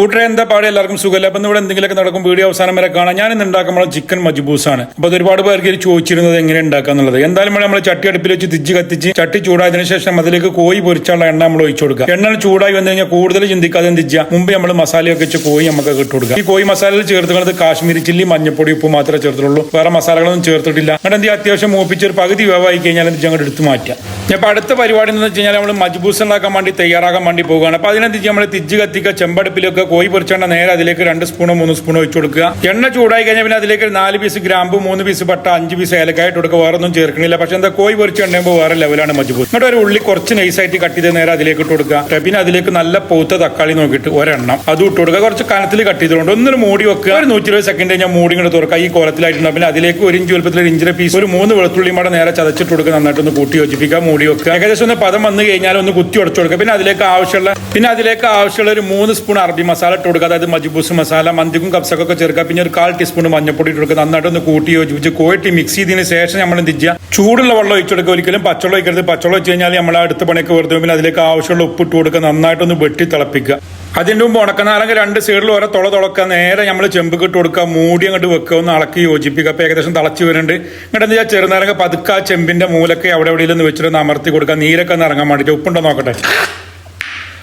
കൂട്ടരെ എന്താ പാടെ? എല്ലാവർക്കും സുഖമല്ല അപ്പം ഇവിടെ എന്തെങ്കിലുമൊക്കെ നടക്കും വീഡിയോ അവസാനം വരെ കാണാം. ഞാൻ ഇന്ന് ഉണ്ടാക്കുമ്പോൾ ചിക്കൻ മജ്ബൂസ് ആണ് അപ്പോൾ ഒരുപാട് പേർക്ക് ചോദിച്ചിരുന്നത് എങ്ങനെ ഉണ്ടാക്കാന്നുള്ളത് എന്തായാലും നമ്മൾ ചട്ടി അടുപ്പിൽ വെച്ച് തിജ്ജ് കത്തിച്ച് ചട്ടി ചൂടായതിനു ശേഷം അതിലേക്ക് കോഴി പൊരിച്ചുള്ള എണ്ണ നമ്മൾ ഒഴിച്ചു കൊടുക്കുക. എണ്ണ ചൂടായി വന്നു കഴിഞ്ഞാൽ കൂടുതൽ ചിന്തിക്കാതെ ചെയ്യുക? മുമ്പ് നമ്മൾ മസാലയൊക്കെ വെച്ച് കോഴി നമുക്ക് ഇട്ട് കൊടുക്കുക. ഈ കോഴി മസാലയിൽ ചേർത്തുള്ളത് കാശ്മീരി ചില്ലി മഞ്ഞപ്പൊടി ഉപ്പ് മാത്രമേ ചേർത്തുള്ളൂ. വേറെ മസാലകളൊന്നും ചേർത്തിട്ടില്ല. എന്നിട്ട് എന്ത് അത്യാവശ്യം മൂപ്പിച്ച് ഒരു പകുതി വേവായി കഴിഞ്ഞാൽ എന്ത് അങ്ങോട്ട് എടുത്ത് മാറ്റുക. ഞാൻ അടുത്ത പരിപാടി എന്ന് വെച്ച് കഴിഞ്ഞാൽ നമ്മൾ മജ്ബൂസ് ഉണ്ടാക്കാൻ വേണ്ടി തയ്യാറാക്കാൻ വേണ്ടി പോകുകയാണ് അപ്പോൾ ചെയ്യുക? നമ്മൾ തിജ്ജ് കത്തിക്കുക ചെമ്പടുപ്പിലൊക്കെ കോഴി പൊരിച്ചെണ്ണ നേരെ അതിലേക്ക് രണ്ട് സ്പൂണോ മൂന്ന് സ്പൂണോ ഒഴിച്ചു കൊടുക്കുക. എണ്ണ ചൂടായി കഴിഞ്ഞാൽ പിന്നെ അതിലേക്ക് നാല് പീസ് ഗ്രാമ്പ് മൂന്ന് പീസ് പട്ട അഞ്ച് പീസ് ഏലക്കായിട്ട് കൊടുക്കുക. വേറെ ഒന്നും ചേർക്കണില്ല. പക്ഷെ എന്താ കോഴി പൊരിച്ച് വേറെ ലെവലാണ് മജ്ബൂത് എന്നിട്ട് ഒരു ഉള്ളി കുറച്ച് നൈസായിട്ട് കട്ട് ചെയ്ത് നേരെ അതിലേക്ക് ഇട്ട് കൊടുക്കുക. പിന്നെ അതിലേക്ക് നല്ല പൂത്ത തക്കാളി നോക്കിയിട്ട് ഒരെണ്ണം അതും ഇട്ട് കൊടുക്കുക. കുറച്ച് കനത്തിൽ കട്ട് ചെയ്തുകൊണ്ട് ഒന്നൊരു മൂടി വെക്കുക. ഒരു നൂറ്റി ഇരുപത് സെക്കൻഡ് കഴിഞ്ഞാൽ മൂടി ഇങ്ങോട്ട് തുറക്കുക. ഈ കോലത്തിലായിട്ടുണ്ട് പിന്നെ അതിലേക്ക് ഒരു ഇഞ്ച് വലുപ്പത്തിൽ ഒരു ഇഞ്ചിര പീസ് ഒരു മൂന്ന് വെളുത്തുള്ളി മാഡം നേരെ ചതച്ചിട്ട് കൊടുക്കുക. നന്നായിട്ട് ഒന്ന് കൂട്ടി യോജിപ്പിക്കുക മൂടി വെക്കുക. ഏകദേശം ഒന്ന് പദം വന്നു കഴിഞ്ഞാൽ ഒന്ന് കുത്തി ഉടച്ചു കൊടുക്കുക. പിന്നെ അതിലേക്ക് ആവശ്യമുള്ള പിന്നെ അതിലേക്ക് ആവശ്യമുള്ള ഒരു മൂന്ന് സ്പൂൺ അറബി ഇട്ട് കൊടുക്കുക. അതായത് മജ്ബൂസ് മസാല മന്തിക്കും കപ്സക്കൊക്കെ ചേർക്കുക. പിന്നെ ഒരു കാൽ ടീസ്പൂൺ മഞ്ഞപ്പൊടി ഇട്ട് കൊടുക്കുക. നന്നായിട്ട് ഒന്ന് കൂട്ടി യോജിപ്പിച്ച് കോയിട്ട് മിക്സ് ചെയ്തതിന് ശേഷം നമ്മൾ എന്ത് ചെയ്യുക? ചൂടുള്ള വെള്ളം ഒഴിച്ചു കൊടുക്കുക ഒരിക്കലും പച്ചവെള്ളം ഒഴിക്കരുത്. പച്ചവെള്ളം വെച്ച് കഴിഞ്ഞാൽ നമ്മൾ അടുത്ത പണിയൊക്കെ വെറുതെ പിന്നെ അതിലേക്ക് ആവശ്യമുള്ള ഉപ്പിട്ട് കൊടുക്കുക. നന്നായിട്ടൊന്ന് വെട്ടി തിളപ്പിക്കുക. അതിന്റെ മുമ്പ് ഉണക്കനാരങ്ങ രണ്ട് സൈഡിൽ ഓരോ തുള തുളക്കുക. നേരെ നമ്മൾ ചെമ്പ് ഇട്ട് കൊടുക്കുക. മൂടി അങ്ങോട്ട് വെക്കുക. ഒന്ന് ഇളക്കി യോജിപ്പിക്കുക. അപ്പോൾ ഏകദേശം തിളച്ച് വരുന്നുണ്ട്. എന്നിട്ട് എന്താ ചെറുനാരങ്ങ പതുക്കെ ആ ചെമ്പിന്റെ മൂലൊക്കെ അവിടെ എവിടെയെങ്കിലും ഒന്ന് വെച്ചിട്ട് അമർത്തി കൊടുക്കുക. നീരൊക്കെ ഒന്ന് ഇറങ്ങാൻ വേണ്ടിയിട്ട്. ഉപ്പുണ്ടോ നോക്കട്ടെ?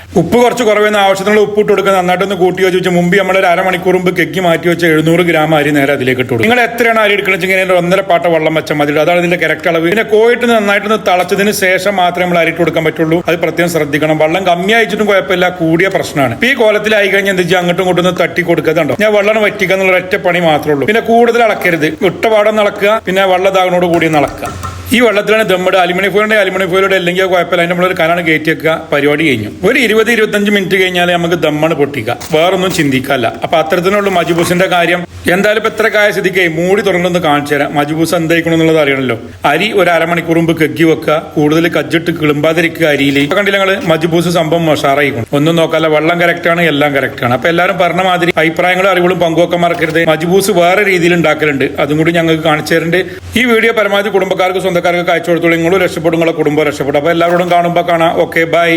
ഉപ്പ് കുറച്ച് കുറവെന്ന് ആവശ്യത്തിനുള്ള ഉപ്പ് ഇട്ട് കൊടുക്കുക നന്നായിട്ടൊന്ന് കൂട്ടി വെച്ച് മുമ്പ് നമ്മൾ ഒരു അരമണിക്കൂർ മുമ്പ് കെക്കി മാറ്റി വെച്ച എഴുന്നൂറ് ഗ്രാം അരി നേരെ അതിലേക്ക് ഇട്ടു നിങ്ങൾ എത്രയാണ് അരി എടുക്കണം വെച്ചാൽ അതിന്റെ ഒന്നര പാട്ട വെള്ളം വെച്ചാൽ മതി. അതാണ് ഇതിന്റെ കറക്റ്റ് അളവ്. പിന്നെ കോയിട്ട് നന്നായിട്ടൊന്ന് തളച്ചതിന് ശേഷം മാത്രമേ നമ്മൾ അരി ഇട്ട് കൊടുക്കാൻ പറ്റുള്ളൂ. അത് പ്രത്യേകം ശ്രദ്ധിക്കണം. വെള്ളം കമ്മി അയച്ചിട്ടും കുഴപ്പമില്ല. കൂടിയ പ്രശ്നമാണ്. ഈ കോലത്തിലായി കഴിഞ്ഞാൽ എന്ത് ചെയ്യാം? അങ്ങോട്ടും ഇങ്ങോട്ടും തട്ടി കൊടുക്കുന്നുണ്ടോ? ഞാൻ വെള്ളം വറ്റിക്കുക എന്നുള്ള ഒറ്റ പണി മാത്രമേ ഉള്ളൂ. പിന്നെ കൂടുതൽ അളക്കരുത്. ഇട്ടപാടം നടക്കുക പിന്നെ വെള്ളതാകനോട് കൂടി നടക്കുക ഈ വെള്ളത്തിലാണ് ദമ്മിടുക. അലുമിനിയം ഫോയിലുണ്ടെങ്കിൽ അലുമിനിയം ഫോയിലൂടെ അല്ലെങ്കിൽ കുഴപ്പമില്ല. അതിന്റെ നമ്മളൊരു കനാണ് കയറ്റി വെക്കുക. പരിപാടി കഴിഞ്ഞു. ഒരു ഇരുപത് ഇരുപത്തഞ്ച് മിനിറ്റ് കഴിഞ്ഞാൽ നമുക്ക് ദമ്മാണ് പൊട്ടിക്കുക. വേറൊന്നും ചിന്തിക്കാല്ല. അപ്പൊ അത്തരത്തിലുള്ള മജുബൂസിന്റെ കാര്യം. എന്തായാലും ഇപ്പൊ എത്ര കായ സ്ഥിതിക്ക് മൂടി തുറന്നൊന്ന് കാണിച്ചു തരാം. മജുബൂസ് എന്തായിക്കണം എന്നുള്ളത് അരി ഒരു അരമണിക്കൂർ മുമ്പ് കെക്കി വെക്കുക. കൂടുതൽ കജ്ജിട്ട് കിളുമ്പാതിരിക്കുക അരിയിൽ കണ്ടില്ല ഞങ്ങൾ മജുബൂസ് സംഭവം ഉഷാറായിക്കണം. ഒന്നും നോക്കാല്ല. വെള്ളം കറക്റ്റ് ആണ് എല്ലാം കറക്റ്റ് ആണ്. അപ്പൊ എല്ലാവരും പറഞ്ഞ മാതിരി അഭിപ്രായങ്ങളും അറിവുകളും പങ്കുവെക്കാൻ മറക്കരുത്. മജുബൂസ് വേറെ രീതിയിൽ ഉണ്ടാക്കലുണ്ട്. അതും കൂടി ഞങ്ങൾക്ക് കാണിച്ചു തരുന്നുണ്ട്. ഈ വീഡിയോ പരമാവധി കുടുംബക്കാർക്ക് സ്വന്തക്കാർക്ക് അയച്ചു കൊടുത്തോളൂ. നിങ്ങളും രക്ഷപ്പെടും നിങ്ങളെ കുടുംബം രക്ഷപ്പെടും. അപ്പൊ എല്ലാവരോടും കാണുമ്പോൾ കാണാം. ഓക്കെ ബൈ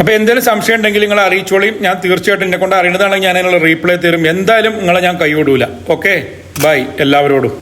അപ്പൊ എന്തെങ്കിലും സംശയം ഉണ്ടെങ്കിൽ നിങ്ങൾ അറിയിച്ചോളിയും ഞാൻ തീർച്ചയായിട്ടും എന്നെ കൊണ്ട് അറിയുന്നതാണെങ്കിൽ ഞാൻ അതിനുള്ള റീപ്ലൈ തരും. എന്തായാലും നിങ്ങളെ ഞാൻ കൈവിടൂല. ഓക്കെ ബൈ എല്ലാവരോടും.